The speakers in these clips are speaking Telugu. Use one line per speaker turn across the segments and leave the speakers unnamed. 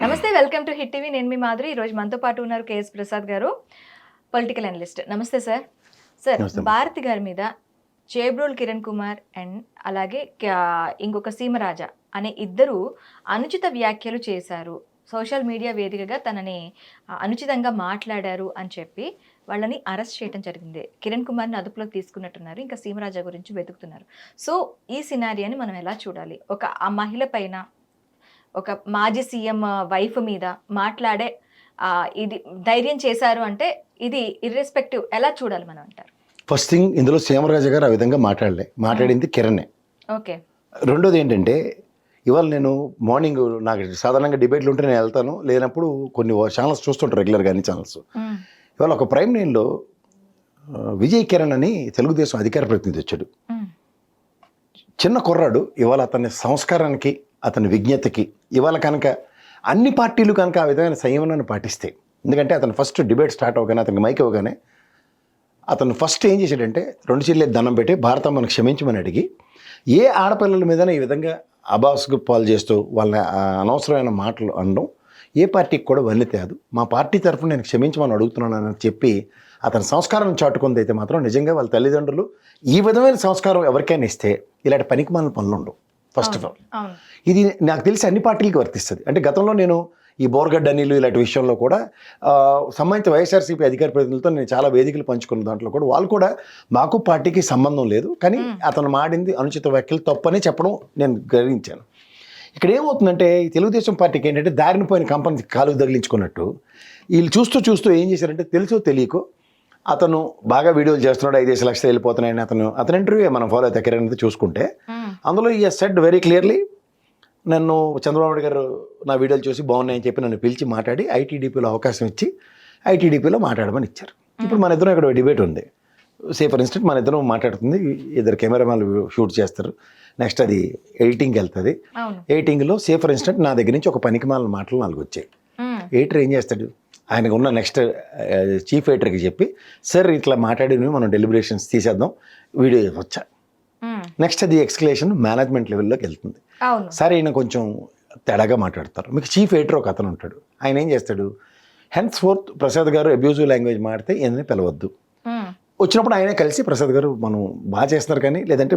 నమస్తే వెల్కమ్ టు హిట్ టీవీ. నేను మీ మాధురి. ఈరోజు మనతో పాటు ఉన్నారు కేఎస్ ప్రసాద్ గారు పొలిటికల్ అనలిస్ట్. నమస్తే సార్. సార్. భారతి గారి మీద చేబ్రోల్ కిరణ్ కుమార్ అండ్ అలాగే ఇంకొక సీమరాజా అనే ఇద్దరు అనుచిత వ్యాఖ్యలు చేశారు. సోషల్ మీడియా వేదికగా తనని అనుచితంగా మాట్లాడారు అని చెప్పి వాళ్ళని అరెస్ట్ చేయడం జరిగింది. కిరణ్ కుమార్ని అదుపులోకి తీసుకున్నట్టున్నారు. ఇంకా సీమరాజా గురించి వెతుకుతున్నారు. సో ఈ సినారియాని మనం ఎలా చూడాలి? ఒక ఆ మహిళ పైన ఒక మాజీ సీఎం వైఫ్ మీద మాట్లాడే ఇది ధైర్యం చేశారు అంటే ఇది ఇర్రెస్పెక్టివ్ ఎలా చూడాలి మనం అంటారు?
ఫస్ట్ థింగ్ ఇందులో సీమరాజు గారు ఆ విధంగా మాట్లాడలే. మాట్లాడింది కిరణే.
ఓకే.
రెండోది ఏంటంటే ఇవాళ నేను మార్నింగ్ నాకు సాధారణంగా డిబేట్లు ఉంటే నేను వెళ్తాను. లేనప్పుడు కొన్ని ఛానల్స్ చూస్తుంటాను రెగ్యులర్గా అన్ని ఛానల్స్ ఇవాళ ఒక ప్రైమ్ నైన్లో విజయ్ కిరణ్ అని తెలుగుదేశం అధికార ప్రతినిధి వచ్చాడు. చిన్న కుర్రాడు ఇవాళ అతని సంస్కారానికి అతని విజ్ఞతకి. ఇవాళ కనుక అన్ని పార్టీలు కనుక ఆ విధమైన సంయమనాన్ని పాటిస్తే ఎందుకంటే అతను ఫస్ట్ డిబేట్ స్టార్ట్ అవగానే అతనికి మైక్ ఇవ్వగానే అతను ఫస్ట్ ఏం చేశాడంటే రెండు చెల్లెలు దండం పెట్టి భారతం మనకు క్షమించమని అడిగి ఏ ఆడపిల్లల మీద ఈ విధంగా అబాస్కు పాలు చేస్తూ వాళ్ళ అనవసరమైన మాటలు అనడం ఏ పార్టీకి కూడా వల్లి తేదు. మా పార్టీ తరఫున నేను క్షమించమని అడుగుతున్నానని చెప్పి అతని సంస్కారం చాటుకుంది అయితే మాత్రం నిజంగా వాళ్ళ తల్లిదండ్రులు ఈ విధమైన సంస్కారం ఎవరికైనా ఇస్తే ఇలాంటి పనికి మన పనులు ఉండవు. ఫస్ట్ ఆఫ్ ఆల్ ఇది నాకు తెలిసి అన్ని పార్టీలకి వర్తిస్తుంది. అంటే గతంలో నేను ఈ బోర్గడ్డ అనిలు ఇలాంటి విషయంలో కూడా సంబంధిత వైఎస్ఆర్సీపీ అధికార ప్రతినిధులతో నేను చాలా వేదికలు పంచుకున్న దాంట్లో కూడా వాళ్ళు కూడా మాకు పార్టీకి సంబంధం లేదు. కానీ అతను మాడింది అనుచిత వ్యాఖ్యలు తప్పని చెప్పడం నేను గ్రహించాను. ఇక్కడ ఏమవుతుందంటే ఈ తెలుగుదేశం పార్టీకి ఏంటంటే దారిన పోయిన కంపెనీ కాలుకు తగిలించుకున్నట్టు వీళ్ళు చూస్తూ చూస్తూ ఏం చేశారంటే తెలుసో తెలియకో అతను బాగా వీడియోలు చేస్తున్నాడు ఐదేసి లక్షలు వెళ్ళిపోతున్నాయని అతను అతని ఇంటర్వ్యూ మనం ఫాలో అయితే కిరణ్ అయితే చూసుకుంటే
మ్మ్.
అందులో ఈ సెడ్ వెరీ క్లియర్లీ నన్ను చంద్రబాబు నాయుడు గారు నా వీడియోలు చూసి బాగున్నాయని చెప్పి నన్ను పిలిచి మాట్లాడి ఐటీడీపీలో అవకాశం ఇచ్చి ఐటీడీపీలో మాట్లాడమని ఇచ్చారు. ఇప్పుడు మన ఇద్దరం ఇక్కడ డిబేట్ ఉంది. సే ఫర్ ఇన్స్టెంట్ మన ఇద్దరం మాట్లాడుతుంది ఇద్దరు కెమెరామెన్లు షూట్ చేస్తారు నెక్స్ట్ అది ఎడిటింగ్కి వెళ్తుంది. ఎడిటింగ్లో సే ఫర్ ఇన్స్టెంట్ నా దగ్గర నుంచి ఒక పనికి మాలిన మాటలు నాలుగు వచ్చాయి. ఎడిటర్ ఏం చేస్తాడు? ఆయనకు ఉన్న నెక్స్ట్ చీఫ్ ఎడిటర్కి చెప్పి సార్ ఇట్లా మాట్లాడి మనం డెలిబరేషన్స్ తీసేద్దాం వీడియో వచ్చా. నెక్స్ట్ అది ఎక్స్కలేషన్ మేనేజ్మెంట్ లెవెల్లోకి వెళ్తుంది. సరే ఈయన కొంచెం తేడాగా మాట్లాడతారు. మీకు చీఫ్ ఎడిటర్ ఒక అతను ఉంటాడు. ఆయన ఏం చేస్తాడు? హెన్స్ ఫోర్త్ ప్రసాద్ గారు అబ్యూజివ్ లాంగ్వేజ్ మాడితే ఈయనని పిలవద్దు.
మ్మ్.
వచ్చినప్పుడు ఆయనే కలిసి ప్రసాద్ గారు మనం బాగా చేస్తున్నారు కానీ లేదంటే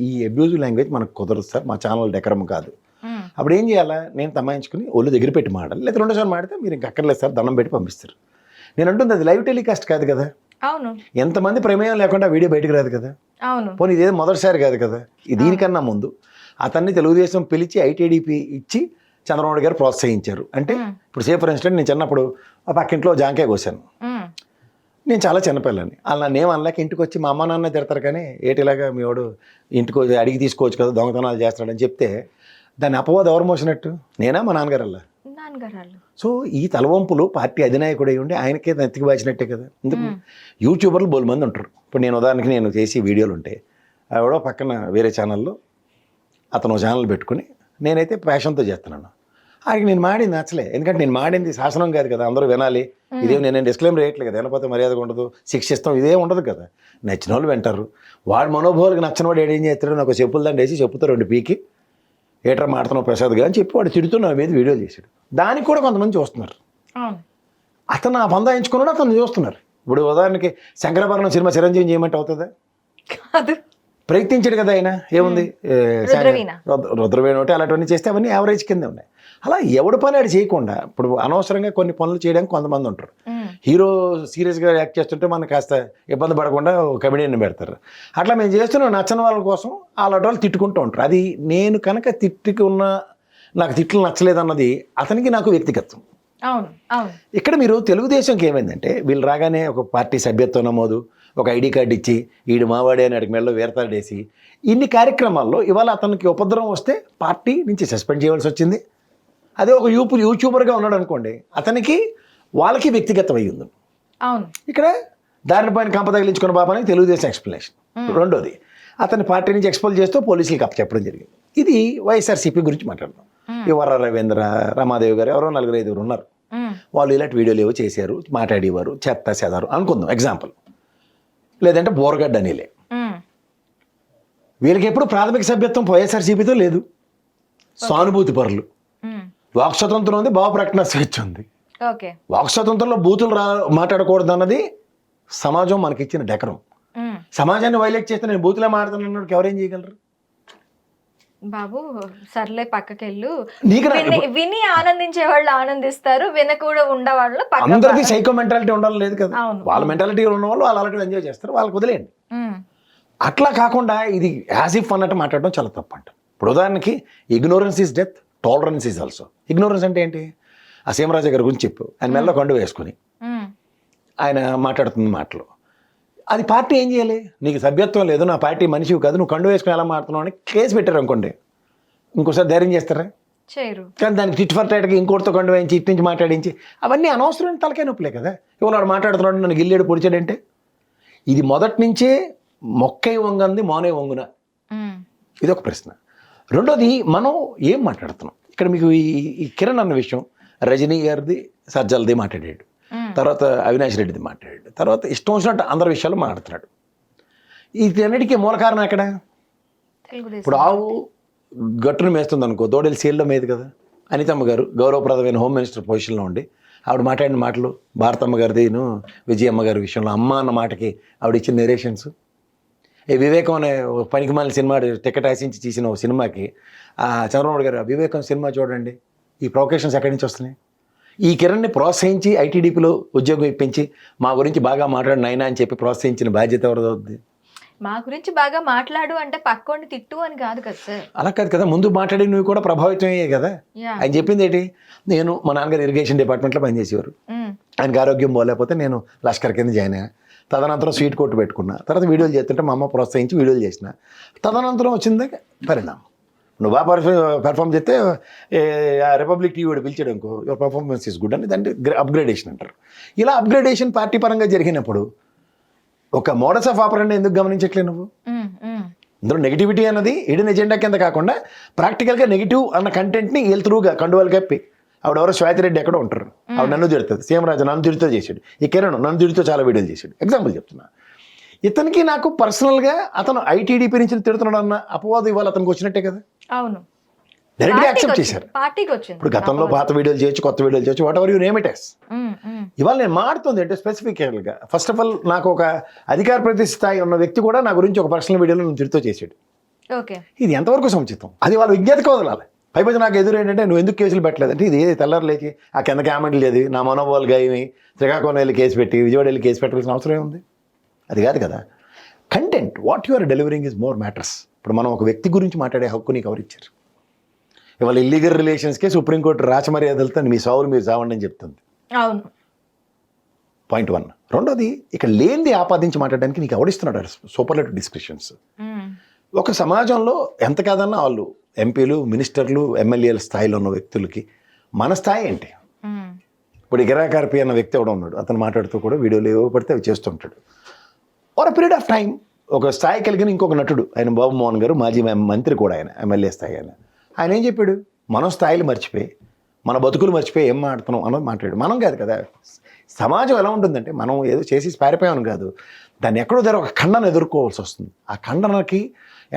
ఈ- అబ్యూజివ్ లాంగ్వేజ్ మనకు కుదరదు సార్ మా ఛానల్ డెకరం కాదు. అప్పుడు ఏం చేయాలా? నేను తమాయించుకుని ఒళ్ళు దగ్గర పెట్టి మాడాలి లేదా రెండోసారి మాడితే మీరు ఇంక అక్కర్లేదు సార్ దండం పెట్టి పంపిస్తారు. నేను అంటుంది అది లైవ్ టెలికాస్ట్ కాదు కదా?
అవును.
ఎంతమంది ప్రమేయం లేకుండా వీడియో బయటకు రాదు కదా?
అవును.
పోనీ ఇదేదో మొదటిసారి కాదు కదా? దీనికన్నా ముందు అతన్ని తెలుగుదేశం పిలిచి ఐటీడీపీ ఇచ్చి చంద్రబాబు గారు ప్రోత్సహించారు. అంటే. ఇప్పుడు సే ఫర్ ఇన్స్టెంట్ నేను చిన్నప్పుడు ఆ పక్కింట్లో జాంకాయ కోసాను. నేను చాలా చిన్నపిల్లని. అలా నన్ను అనలేక ఇంటికి వచ్చి మా అమ్మ నాన్న తిడతారు కానీ ఏటిలాగా మీ వాడు ఇంటికి వచ్చి అడిగి తీసుకోవచ్చు కదా దొంగతనాలు చేస్తాడని చెప్తే దాన్ని అపవాదం ఎవరు మోసినట్టు? నేనా మా నాన్నగారు అలా. సో ఈ తలవంపులు పార్టీ అధినాయకుడు ఉండి ఆయనకే నెత్తికి బాచినట్టే కదా. ఎందుకు యూట్యూబర్లు బోలు మంది ఉంటారు. ఇప్పుడు నేను ఉదాహరణకి నేను చేసి వీడియోలు ఉంటాయి ఆవిడ పక్కన వేరే ఛానల్లో అతను ఛానల్ పెట్టుకుని నేనైతే ప్యాషన్తో చేస్తున్నాను. ఆయనకి నేను మాడింది నచ్చలే. ఎందుకంటే నేను మాడింది శాసనం కాదు కదా అందరూ వినాలి. ఇదేం నేను డిస్క్లైమ్ రేయట్లేదు కదా వినకపోతే మర్యాద ఉండదు శిక్షిస్తాం ఇదే ఉండదు కదా. నచ్చిన వాళ్ళు వింటారు. వాడు మనోభావాలకు నచ్చిన వాడు ఏం చేస్తాడు? నాకు చెప్పులు దండ వేసి చెప్పుతో రెండు పీకి ఏట్రా మాడుతున్నావు ప్రసాద్గా అని చెప్పి వాడు తిడుతూ నా మీద వీడియో చేశాడు. దానికి కూడా కొంతమంది చూస్తున్నారు. అతను ఆ పందాయించుకున్నాడు అతను చూస్తున్నారు. ఇప్పుడు ఉదాహరణకి శంకరభరణం సినిమా చిరంజీవి చేయమంటే అవుతుందా?
కాదు.
ప్రయత్నించాడు కదా ఆయన. ఏముంది?
రుద్రవీణ.
ఒకటి అలాంటివన్నీ చేస్తే అవన్నీ యావరేజ్ కింద ఉన్నాయి. అలా ఎవడి పని ఆడు చేయకుండా ఇప్పుడు అనవసరంగా కొన్ని పనులు చేయడానికి కొంతమంది ఉంటారు. హీరో సీరియస్గా యాక్ట్ చేస్తుంటే మనకు కాస్త ఇబ్బంది పడకుండా కమెడియన్ పెడతారు. అట్లా మేము చేస్తున్నాం నచ్చని వాళ్ళ కోసం అలాంటి వాళ్ళు తిట్టుకుంటూ ఉంటారు. అది నేను కనుక తిట్టుకున్న నాకు తిట్లు నచ్చలేదన్నది అతనికి నాకు వ్యక్తిగతం
అవును అవును.
ఇక్కడ మీరు తెలుగుదేశంకి ఏమైందంటే వీళ్ళు రాగానే ఒక పార్టీ సభ్యత్వ నమోదు ఒక ఐడి కార్డు ఇచ్చి ఈడు మావాడే అని అడిగి మెడలో వేరతాడేసి ఇన్ని కార్యక్రమాల్లో ఇవాళ అతనికి ఉపద్రవం వస్తే పార్టీ నుంచి సస్పెండ్ చేయవలసి వచ్చింది. అదే ఒక యూపు యూట్యూబర్గా ఉన్నాడు అనుకోండి అతనికి వాళ్ళకి వ్యక్తిగతం అయ్యి ఉంది.
అవును.
ఇక్కడ దారిని పైన కంప తగిలించుకున్న బాబాని తెలుగుదేశం ఎక్స్ప్లెనేషన్ రెండోది అతని పార్టీ నుంచి ఎక్స్పోజ్ చేస్తూ పోలీసులకు అప్పచెప్పడం జరిగింది. ఇది వైఎస్ఆర్సీపీ గురించి మాట్లాడడం ఈ వర రవీంద్ర రమాదేవి గారు ఎవరో నలుగురు ఐదుగురు ఉన్నారు. వాళ్ళు ఇలాంటి వీడియోలు ఏవో చేశారు మాట్లాడేవారు చెత్త చెదారు అనుకుందాం. ఎగ్జాంపుల్ లేదంటే బోరగడ్డ అనిలే. వీళ్ళకి ఎప్పుడు ప్రాథమిక సభ్యత్వం వైఎస్ఆర్సీపీతో లేదు. సానుభూతి పరులు. వాక్ స్వతంత్రం ఉంది భావ ప్రకటన స్వేచ్ఛ ఉంది. వాక్ స్వతంత్రంలో బూతులు రా మాట్లాడకూడదు అన్నది సమాజం మనకిచ్చిన డెకరం.
ఉమ్.
సమాజాన్ని వైలేట్ చేస్తే నేను బూతులే మాడుతున్నాను ఎవరేం చేయగలరు?
బాబు సర్లే పక్కకెళ్ళు. విని- ఆనందించే వాళ్ళు ఆనందిస్తారు వినకూడా ఉండే వాళ్ళు పక్క
అందరికీ సైకో మెంటాలిటీ ఉండాలి లేదు కదా. వాళ్ళ మెంటాలిటీ ఉన్న వాళ్ళు వాళ్ళు అలాంటివి ఎంజాయ్ చేస్తారు వాళ్ళకి వదిలేయండి. అట్లా కాకుండా ఇది యాజ్ ఇఫ్ అన్నట్టు మాట్లాడడం చాలా తప్పు అంట ఇప్పుడు ఉదాహరణకి ignorance is death tolerance is also ignorance అంటే ఏంటి? ఆ సీమరాజు గారి గురించి చెప్పు. ఆయన మెల్ల కండు వేసుకొని
ఉమ్.
ఆయన మాట్లాడుతున్న మాటలు. అది పార్టీ ఏం చేయాలి? నీకు సభ్యత్వం లేదు నా పార్టీ మనిషివి కాదు నువ్వు కండు వేసుకుని ఎలా మాట్లాడుతున్నావు అని కేసు పెట్టారు అనుకోండి. ఇంకోసారి ధైర్యం చేస్తారా?
చేయరు.
కానీ దానికి టిట్ ఫర్ టైట్గా ఇంకోటితో కండు వేయించి ఇటు నుంచి మాట్లాడించి అవన్నీ అనవసరమైన తలకాయ నొప్పులే కదా. ఇవాళ వాడు మాట్లాడుతున్నాడు నన్ను గిల్లేడు పొడిచాడంటే? ఇది మొదటి నుంచే మొక్కై వంగంది మోనే వంగున.
ఉమ్.
ఇది ఒక ప్రశ్న. రెండోది మనం ఏం మాట్లాడుతున్నాం? ఇక్కడ మీకు ఈ కిరణ్ అన్న విషయం రజనీ గారిది సజ్జలది మాట్లాడాడు. తర్వాత అవినాష్ రెడ్డిది మాట్లాడాడు. తర్వాత ఇష్టం వచ్చినట్టు అందరి విషయాలు మాట్లాడుతున్నాడు. వీటన్నిటికీ మూల కారణం ఎక్కడ? ఇప్పుడు ఆవు గట్టును మేస్తుంది అనుకో దోడలు సీల్లో మేది కదా? అనితమ్మ గారు గౌరవప్రదమైన హోమ్ మినిస్టర్ పొజిషన్లో ఉండి ఆవిడ మాట్లాడిన మాటలు భారతమ్మ గారిదిను విజయమ్మ గారి విషయంలో అమ్మ అన్న మాటకి ఆవిడ ఇచ్చిన నెరేషన్స్ వివేకం అనే పనికిమాలిన సినిమా టికెట్ ఆశించి తీసిన ఓ సినిమాకి ఆ చంద్రబాబు గారు "ఆ వివేకం సినిమా చూడండి. ఈ ప్రొకేషన్స్ ఎక్కడి నుంచి వస్తున్నాయి? ఈ కిరణ్ని ప్రోత్సహించి ఐటీడీపీలో ఉద్యోగం ఇప్పించి మా గురించి బాగా మాట్లాడిన అయినా అని చెప్పి ప్రోత్సహించిన బాధ్యత ఎవరిదవుద్ది
మా గురించి బాగా మాట్లాడు అంటే పక్కోడిని తిట్టు అని కాదు కదా సార్.
అలా కాదు కదా ముందు మాట్లాడి నువ్వు కూడా ప్రభావితం అయ్యాయి కదా ఆయన చెప్పింది ఏంటి? నేను మా నాన్నగారు ఇరిగేషన్ డిపార్ట్మెంట్లో పనిచేసేవారు. ఆయనకి ఆరోగ్యం బాగాలేకపోతే నేను లష్కర్ కింద జాయిన్ అయ్యా. తదనంతరం స్వీట్ కోట్ పెట్టుకున్నా. తర్వాత వీడియోలు చేస్తుంటే మా అమ్మ ప్రోత్సహించి వీడియోలు చేసిన. తదనంతరం వచ్చింది పరిణామం. నువ్వు బాగా పెర్ఫామ్ చేస్తే రిపబ్లిక్ టీవీ పిలిచాడు అనుకో యువర్ పర్ఫార్మెన్స్ ఇస్ గుడ్ అని దాన్ని అప్గ్రేడేషన్ అంటారు. ఇలా అప్గ్రేడేషన్ పార్టీ పరంగా జరిగినప్పుడు ఒక మోడల్స్ ఆఫ్ ఆపరెంట్ ఎందుకు గమనించట్లే నువ్వు. ఇందులో నెగిటివిటీ అన్నది హిడెన్ ఎజెండా కింద కాకుండా ప్రాక్టికల్గా నెగిటివ్ అన్న కంటెంట్ని వీళ్ళు త్రూగా కండువాలు కప్పి ఆవిడెవరో శ్వేతిరెడ్డి ఎక్కడో ఉంటారు. ఆవిడ నన్ను తిడుతుంది. సీఎం రాజు నన్ను తిడుతూ చేశాడు. ఈ కిరణ్ నన్ను తిడుతూ చాలా వీడియోలు చేశాడు. ఎగ్జాంపుల్ చెప్తున్నా. ఇతనికి నాకు పర్సనల్గా అతను ఐటీడీపీ నుంచి తిడుతున్నాడు అన్న అపవాదం ఇవాళ అతనికి వచ్చినట్టే కదా?
అవును.
డైరెక్ట్గా యాక్సెప్ట్. చేశారు. ఇప్పుడు గతంలో పాత వీడియోలు చేయొచ్చు కొత్త వీడియోలు చేయొచ్చు whatever you name it yes. ఇవాళ నేను మాడుతుంది అంటే స్పెసిఫిక్గా ఫస్ట్ ఆఫ్ ఆల్ నాకు ఒక అధికార ప్రతి స్థాయి ఉన్న వ్యక్తి కూడా నా గురించి ఒక పర్సనల్ వీడియోలో నన్ను తిడుతూ చేశాడు. ఇది ఎంతవరకు సముచితం? అది వాళ్ళ విజ్ఞతకు వదలాలి. పైపతి నాకు ఎదురు ఏంటంటే నువ్వు ఎందుకు కేసులు పెట్టలేదు? అంటే ఇది ఏది తెల్లారు లేచి ఆ కింద కామెంట్లు లేదు నా మనోభావాలు గాయమి శ్రీకాకుళం వెళ్ళి కేసు పెట్టి విజయవాడ వెళ్ళి కేసు పెట్టాల్సిన అవసరం ఏముంది? అది కాదు కదా. Content what you are delivering is more matters ఇప్పుడు మనం ఒక వ్యక్తి గురించి మాట్లాడే హక్కు నీకు ఎవరిచ్చారు ఇవాళ ఇల్లీగల్ రిలేషన్స్కే సుప్రీంకోర్టు రాచమర్యాదలతో మీ సావులు మీరు చావండి అని చెప్తుంది.
అవును.
పాయింట్ వన్ రెండోది ఇక లేనిది ఆపాదించి మాట్లాడడానికి నీకు ఎవడిస్తున్నాడు సూపర్లెటివ్ డిస్క్రిప్షన్స్. ఒక సమాజంలో ఎంత కాదన్నా వాళ్ళు ఎంపీలు మినిస్టర్లు ఎమ్మెల్యేల స్థాయిలో ఉన్న వ్యక్తులకి మన స్థాయి ఏంటి. ఇప్పుడు గిరాకార్పి అన్న వ్యక్తి ఎవడో ఉన్నాడు అతను మాట్లాడుతూ కూడా వీడియోలు ఏవో పడితే అవి చేస్తుంటాడు ఓవర్ పీరియడ్ ఆఫ్ టైం ఒక స్థాయి కలిగిన ఇంకొక నటుడు ఆయన బాబు మోహన్ గారు మాజీ మంత్రి కూడా ఆయన ఎమ్మెల్యే స్థాయి ఆయన. ఆయన ఏం చెప్పాడు? మనం స్థాయిలు మర్చిపోయి మన బతుకులు మర్చిపోయి ఏం మాడుతున్నాం అన్నది మాట్లాడు మనం కాదు కదా సమాజం ఎలా ఉంటుందంటే మనం ఏదో చేసి పారిపోయామని కాదు దాన్ని ఎక్కడో దగ్గర ఒక ఖండన ఎదుర్కోవాల్సి వస్తుంది. ఆ ఖండనకి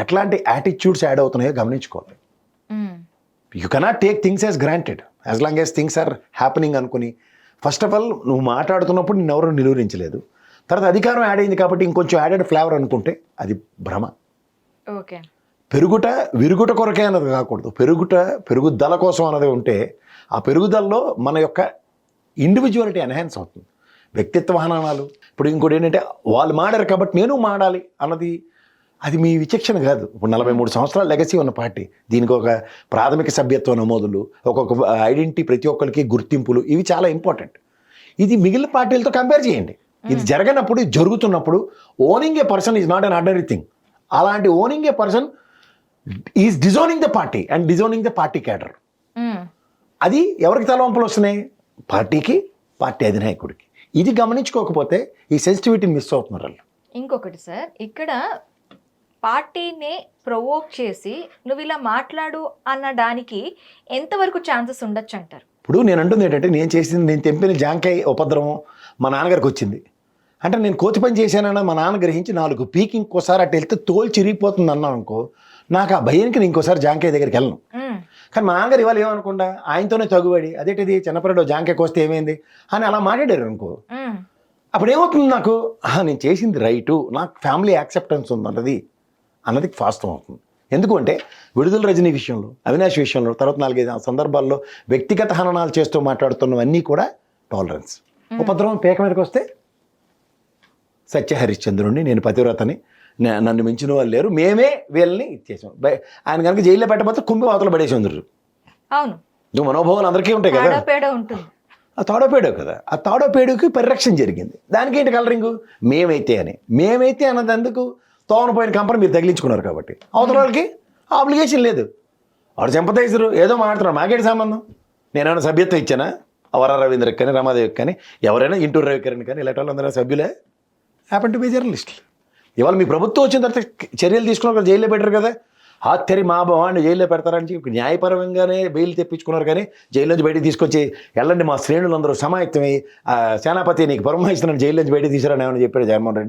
ఎట్లాంటి యాటిట్యూడ్స్ యాడ్ అవుతున్నాయో గమనించుకోవాలి. You cannot take things as granted as long as things are happening అనుకుని. ఫస్ట్ ఆఫ్ ఆల్ నువ్వు మాట్లాడుతున్నప్పుడు నిన్ను ఎవరు నిలువరించలేదు. తర్వాత అధికారం యాడ్ అయింది కాబట్టి ఇంకొంచెం యాడెడ్ ఫ్లేవర్ అనుకుంటే అది భ్రమ.
ఓకే
పెరుగుట విరుగుట కొరకే అన్నది కాకూడదు. పెరుగుట పెరుగుదల కోసం అన్నది ఉంటే ఆ పెరుగుదలలో మన యొక్క ఇండివిజువాలిటీ ఎన్హాన్స్ అవుతుంది. వ్యక్తిత్వ హననాలు. ఇప్పుడు ఇంకోటి ఏంటంటే వాళ్ళు మాడారు కాబట్టి నేను మాడాలి అన్నది అది మీ విచక్షణ కాదు. ఇప్పుడు నలభై మూడు సంవత్సరాల లెగసీ ఉన్న పార్టీ. దీనికి ఒక ప్రాథమిక సభ్యత్వ నమోదులు ఒక్కొక్క ఐడెంటిటీ ప్రతి ఒక్కరికి గుర్తింపులు ఇవి చాలా ఇంపార్టెంట్ ఇది మిగిలిన పార్టీలతో కంపేర్ చేయండి. ఇది జరగనప్పుడు ఇది జరుగుతున్నప్పుడు owning a person is not an ordinary thing అలాంటి owning a person is disowning the party and disowning the party cadre. అది ఎవరికి తలవంపులు వస్తున్నాయి? పార్టీకి పార్టీ అధినాయకుడికి. ఇది గమనించుకోకపోతే ఈ సెన్సిటివిటీని మిస్ అవుతున్నారు వాళ్ళు.
ఇంకొకటి సార్ ఇక్కడ పార్టీని ప్రొవోక్ చేసి నువ్వు ఇలా మాట్లాడు అన్నడానికి ఎంతవరకు ఛాన్సెస్ ఉండొచ్చు అంటారు
ఇప్పుడు నేను అంటుంది ఏంటంటే నేను చేసింది నేను తెంపిన జాంకాయ ఉపద్రవం మా నాన్నగారికి వచ్చింది. అంటే నేను కోతి పని చేశానన్న మా నాన్న గ్రహించి నాలుగు పీకి ఇంకోసారి అటు వెళ్తే తోలు చిరిగిపోతుంది అన్నాను అనుకో నాకు ఆ భయానికి నేను ఇంకోసారి జాంకాయ దగ్గరికి వెళ్ళను. కానీ మా నాన్నగారు ఇవాళ ఏమనుకుండా ఆయనతోనే తగుబడి అదేంటిది చిన్నపిల్లడు జాంకే కోస్తే ఏమైంది అని అలా మాట్లాడారు అనుకో. అప్పుడు ఏమవుతుంది నాకు? నేను చేసింది రైటు నాకు ఫ్యామిలీ యాక్సెప్టెన్స్ ఉందన్నది. అన్నది వాస్తవం అవుతుంది. ఎందుకు అంటే విడుదల రజనీ విషయంలో అవినాష్ విషయంలో తర్వాత నాలుగైదు సందర్భాల్లో వ్యక్తిగత హననాలు చేస్తూ మాట్లాడుతున్నవన్నీ కూడా టాలరెన్స్ ఉపద్రవం పేక మీదకి వస్తే సత్య హరిశ్చంద్రుడిని నేను పతివ్రతని నన్ను మించిన వాళ్ళు లేరు మేమే వీళ్ళని ఇచ్చేసాం ఆయన కనుక జైల్లో పెట్టబోతే కుంభి వాతలు పడేసి ఉందరు
అవును
మనోభావాలు అందరికీ ఉంటాయి కదా. ఆ తాడోపేడు కదా. ఆ తాడోపేడుకి పరిరక్షణ జరిగింది. దానికి ఏంటి కలరింగ్ మేమైతే అని. మేమైతే అన్నది ఎందుకు? తోనపోయిన కంపెనీ మీరు తగిలించుకున్నారు కాబట్టి. అవతల వాళ్ళకి ఆబ్లిగేషన్ లేదు. వాడు చెంపతైసరు ఏదో మాట్లాడుతున్నారు మాకేంటి సంబంధం? నేనేమైనా సభ్యత్వం ఇచ్చానా? అవర రవీంద్రకి కానీ రమాదేవికి కానీ ఎవరైనా ఇంటూరు రవికరణ్ కానీ ఇలాంటి వాళ్ళందరూ సభ్యులే? హ్యాపన్ టు బి జర్నలిస్టులు ఇవాళ మీ ప్రభుత్వం వచ్చిన తర్వాత చర్యలు తీసుకున్న జైల్లో పెట్టారు కదా. ఆత్తరి మా భవాన్ని జైల్లో పెడతారని చెప్పి న్యాయపరంగానే బెయిల్ తెప్పించుకున్నారు కానీ జైలు నుంచి బయటికి తీసుకొచ్చి వెళ్ళండి మా శ్రేణులందరూ సమాయత్తమై ఆ, సేనాపతి నీకు పరమాయిస్తున్నాను జైలు నుంచి బయటికి తీసుకురాని ఏమని చెప్పాడు జగన్మోహన్ రెడ్డి.